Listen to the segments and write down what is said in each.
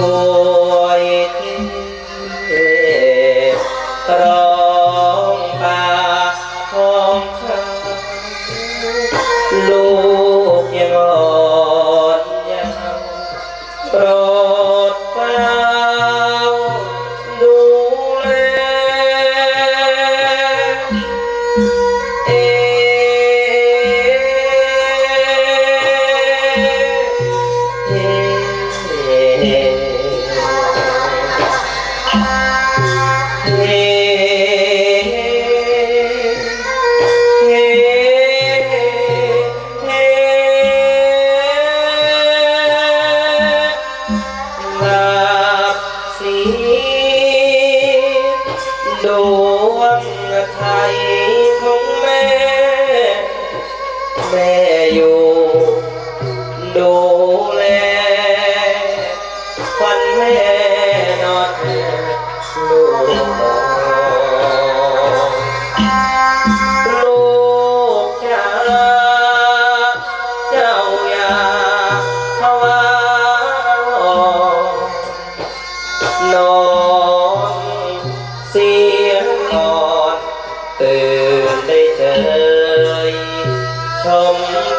วยเทร้องป่าของข้าลูกยังอ่อนยังโปรดเฝ้ แม่แม่อยู่ดูแล ช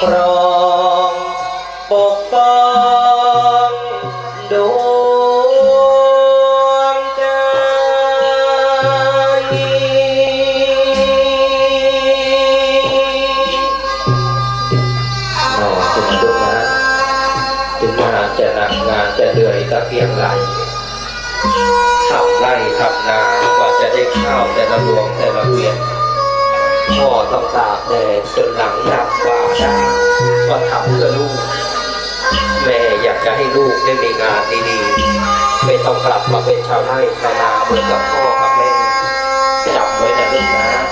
ครองปกป้องดวงใจนอนถึงดุนะถึงงานจะหนักงานจะเหนื่อยตะเกียงไหลทำไร่ทำนากว่าจะได้ข้าวแต่ละรวงแต่ละ พ่อต้องตากแดดจนหลังดำกว่าได้ว่าทำเพื่อลูก แม่อยากจะให้ลูกได้มีงานดีๆ ไม่ต้องกลับมาเป็นชาวไร่ชาวนาเหมือนกับพ่อกับแม่จำไว้นะลูกนะ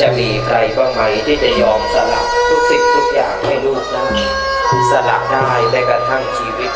จะมีใครบ้างไหมที่จะยอมสละทุกสิ่งทุกอย่างให้ลูกได้สละได้แม้กระทั่งชีวิต